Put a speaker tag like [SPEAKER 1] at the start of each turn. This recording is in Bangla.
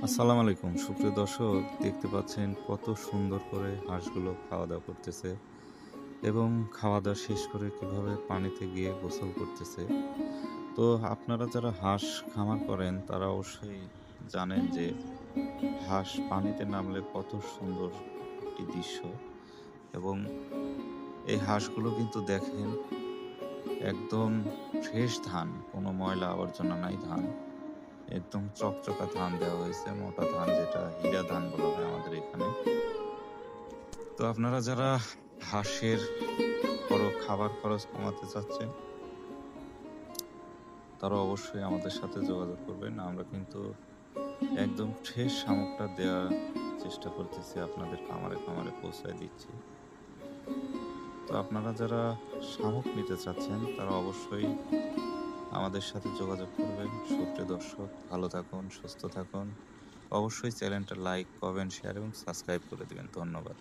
[SPEAKER 1] আসসালামু আলাইকুম। সুপ্রিয় দর্শক, দেখতে পাচ্ছেন কত সুন্দর করে হাঁসগুলো খাওয়া দাওয়া করতেছে এবং খাওয়া দাওয়া শেষ করে কীভাবে পানিতে গিয়ে গোসল করতেছে। তো আপনারা যারা হাঁস খামার করেন, তারা অবশ্যই জানেন যে হাঁস পানিতে নামলে কত সুন্দর একটি দৃশ্য এবং এই হাঁসগুলো কিন্তু দেখেন একদম ফ্রেশ ধান, কোনো ময়লা আবর্জনা নাই ধান। একদম চকচকা ধান দেওয়া হয়েছে, মোটা ধান যেটা হীরা ধান বলা হয় আমাদের এখানে। তো আপনারা যারা হাঁসের বড় খাবার খরচ কমাতে চাচ্ছেন, তারা অবশ্যই আমাদের সাথে যোগাযোগ করবেন। আমরা কিন্তু একদম ফ্রেশ শামুকটা দেওয়ার চেষ্টা করতেছি, আপনাদের খামারে খামারে পৌঁছায় দিচ্ছি। তো আপনারা যারা শামুক নিতে চাচ্ছেন, তারা অবশ্যই আমাদের সাথে যোগাযোগ করবেন। সুপ্রিয় দর্শক, ভালো থাকুন, সুস্থ থাকুন। অবশ্যই চ্যানেলটা লাইক কমেন্ট শেয়ার এবং সাবস্ক্রাইব করে দেবেন। ধন্যবাদ।